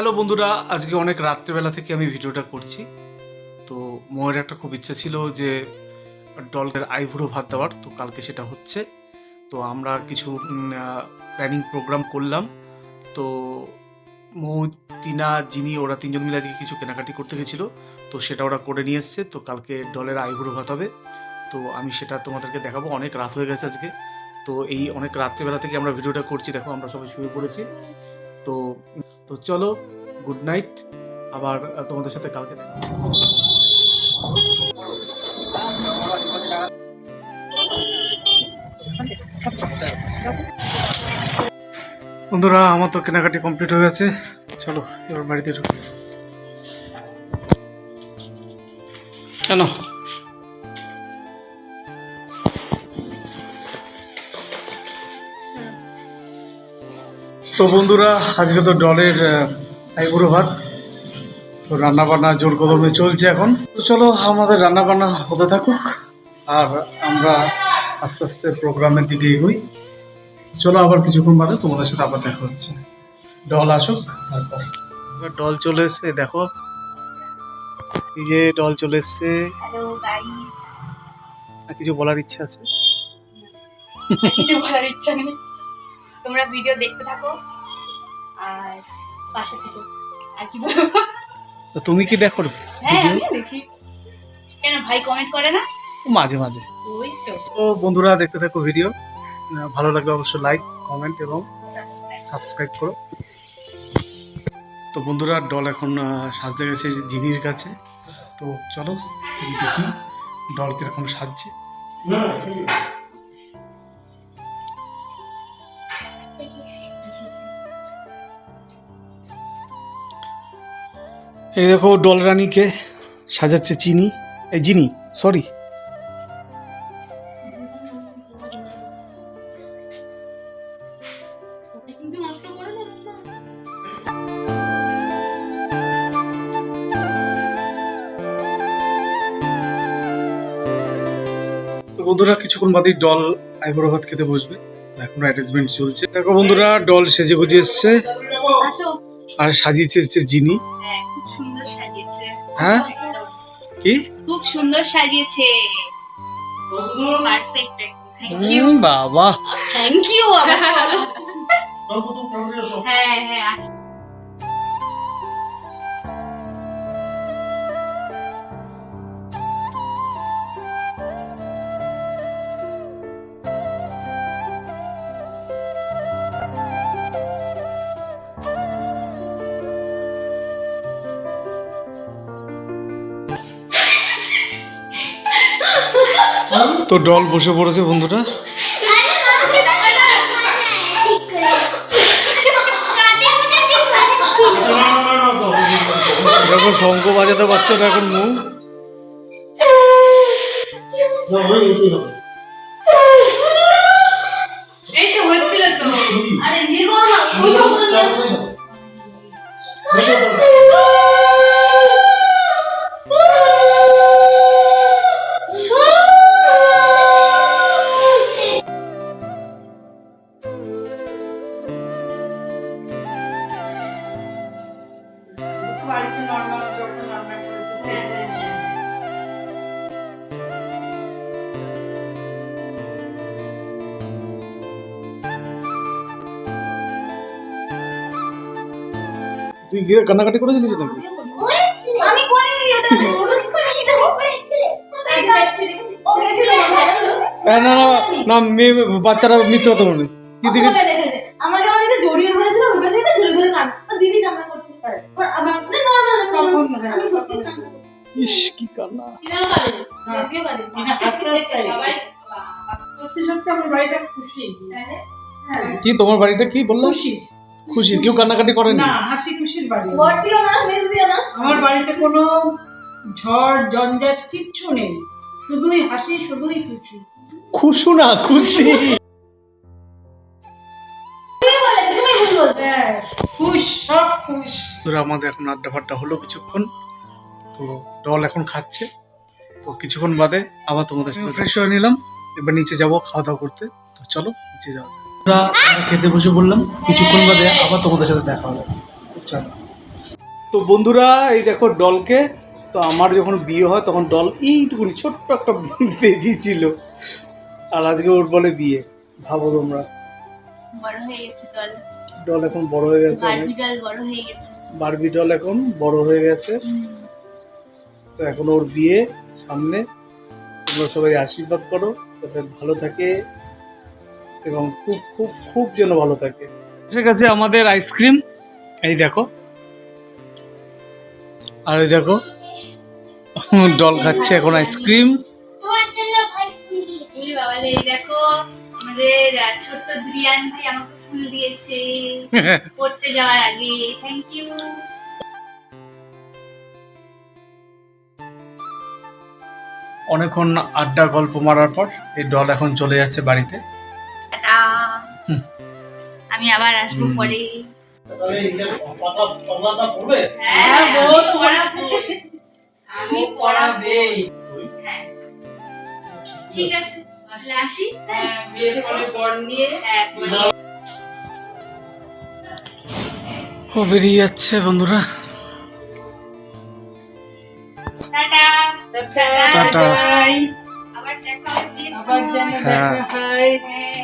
Hello বন্ধুরা, আজকে অনেক রাত্রেবেলা থেকে আমি ভিডিওটা করছি। তো মোয়ের একটা খুব ইচ্ছা ছিল যে ডলকের আইভুড়ো ভাত দেওয়ার, তো কালকে সেটা হচ্ছে। তো আমরা কিছু প্ল্যানিং প্রোগ্রাম করলাম। তো মৌ, টিনা, যিনি, ওরা তিনজন মিলে আজকে কিছু কেনাকাটি করতে গেছিল। তো সেটা ওরা করে নিয়ে এসছে। তো কালকে ডলের আইভুড়ো ভাত হবে। তো আমি সেটা তোমাদেরকে দেখাবো। অনেক রাত হয়ে গেছে আজকে। তো এই অনেক রাত্রেবেলা থেকে আমরা ভিডিওটা করছি। দেখো, আমরা সবাই শুয়ে পড়েছি। তো তো চলো গুড নাইট আবার তোমাদের সাথে কালকে বন্ধুরা, আমার তো কেনাকাটি কমপ্লিট হয়ে গেছে। চলো, এবার বাড়িতে ঢুকি। কেন? তো বন্ধুরা আজকে তো ডলের আইবুড়ো ভাত তো রান্না বান্না জোর কদমে চলছে এখন। তো চলো আমাদের রান্না বান্না হতে থাকুক আর আমরা আস্তে আস্তে প্রোগ্রামের দিকে এগোই। চলো আবার কিছুক্ষণ বাদে তোমাদের সাথে আবার দেখা হচ্ছে। ডল আসুক তারপর। ডল চলে এসছে দেখো। এই যে ডল চলে এসছে। আর কিছু বলার ইচ্ছা আছে? কিছু বলার ইচ্ছা নেই। তোমরা ভিডিও দেখতে থাকো আর পাশে থেকো। আর কি বলব? তো তুমি কি দেখো হ্যাঁ ভিডিও? দেখি। কেন ভাই কমেন্ট করে না? মাঝে মাঝে। ওই তো। তো বন্ধুরা দেখতে থাকো ভিডিও। ভালো লাগলে অবশ্যই লাইক কমেন্ট এবং সাবস্ক্রাইব করো। তো বন্ধুরা ডল এখন সাজতে গেছে জিনির কাছে। তো চলো দেখি ডল কীরকম সাজছে। এই দেখো ডল রানীকে সাজাচ্ছে চিনি। এই জিনি সরি বন্ধুরা কিছুক্ষণ বাদেই ডল আইবুড়ো ভাত খেতে বসবে। এখন অ্যারেঞ্জমেন্ট চলছে। দেখো বন্ধুরা ডল সেজে গুজে এসছে আর সাজিয়েছে জিনি। হ্যাঁ? খুব সুন্দর সাজিয়েছে? কি খুব সুন্দর সাজিয়েছে পারফেক্ট থ্যাংক ইউ বাবা। থ্যাংক ইউ বাবা হ্যাঁ হ্যাঁ তো ডল বসে পড়েছে বন্ধুরা। দেখো শঙ্খ বাজাতে পারছে না এখন মুখ? এই হচ্ছিল তো। আরে তুই গিয়ে কান্নাকাটি করে দিলিস নাকি আমি হ্যাঁ, না না না মেয়ে বাচ্চারা মিথ্যে কথা বলে কি দিকে আমাকে আমাকে জড়িয়ে ধরেছিল ওই পাশে একটা ঝুলে ধরে কান ও দিদি কান্না করতে পারে ওর আমার মানে নরমাল আমি সত্যি কান্না করতে ইস কি কান্না হ্যাঁ, কি তোমার বাড়িটা কি বলল খুশি খুশি? কেউ কান্নাকাটি করেনি? না হাসি খুশির বাড়ি ভোট দিও না মেজ দিও না। আমার বাড়িতে কোনো ঝড় জঞ্জাট কিচ্ছু নেই। শুধুই হাসি শুধুই খুশি। খুশু না খুশি। হ্যাঁ আমাদের এখন আড্ডা ফাড্ডা হলো কিছুক্ষণ। তো ডল এখন খাচ্ছে। তো কিছুক্ষণ বাদে আবার তোমাদের সাথে ফ্রেশ হয়ে নিলাম। এবার নিচে যাব খাওয়া দাওয়া করতে। তো চলো নিচে যাওয়া যাক। আমরা খেতে বসে পড়লাম। কিছুক্ষণ বাদে আবার তোমাদের সাথে দেখা হবে। চলো। তো বন্ধুরা এই দেখো ডলকে। তো আমার যখন বিয়ে হয় তখন ডল এইটুকুনি ছোট্ট একটা বেবি ছিল। আর আজকে ওর বলে বিয়ে। ভাবো তোমরা। ডল। এখন বড় হয়ে গেছে অনেক। বারবি ডল বড় হয়ে গেছে। বারবি ডল এখন বড় হয়ে গেছে। তো এখন ওর বিয়ে সামনে। তোমরা সবাই আশীর্বাদ করো। যাতে ভালো থাকে। এবং খুব খুব খুব যেন ভালো থাকে। ঠিক আছে আমাদের আইসক্রিম এই দেখো। আর এই দেখো ডল খাচ্ছে এখন আইসক্রিম। বলি বাবালে এই দেখো আমাদের ছোট্ট দ্রিয়ান ভাই আমাকে ফুল দিয়েছে পড়তে যাওয়ার আগে। থ্যাংক ইউ অনেকক্ষণ আড্ডা গল্প মারার পর এই ডল এখন চলে যাচ্ছে বাড়িতে। টাটা আমি আবার আসব পরে। হ্যাঁ, পড়াবো। আমি পড়াবেই হ্যাঁ। ঠিক আছে আসি। হ্যাঁ। ও বেরিয়ে যাচ্ছে বন্ধুরা। টাটা। টাটা। আবার দেখা হবে আবার যেন। দেখা হ্যাঁ।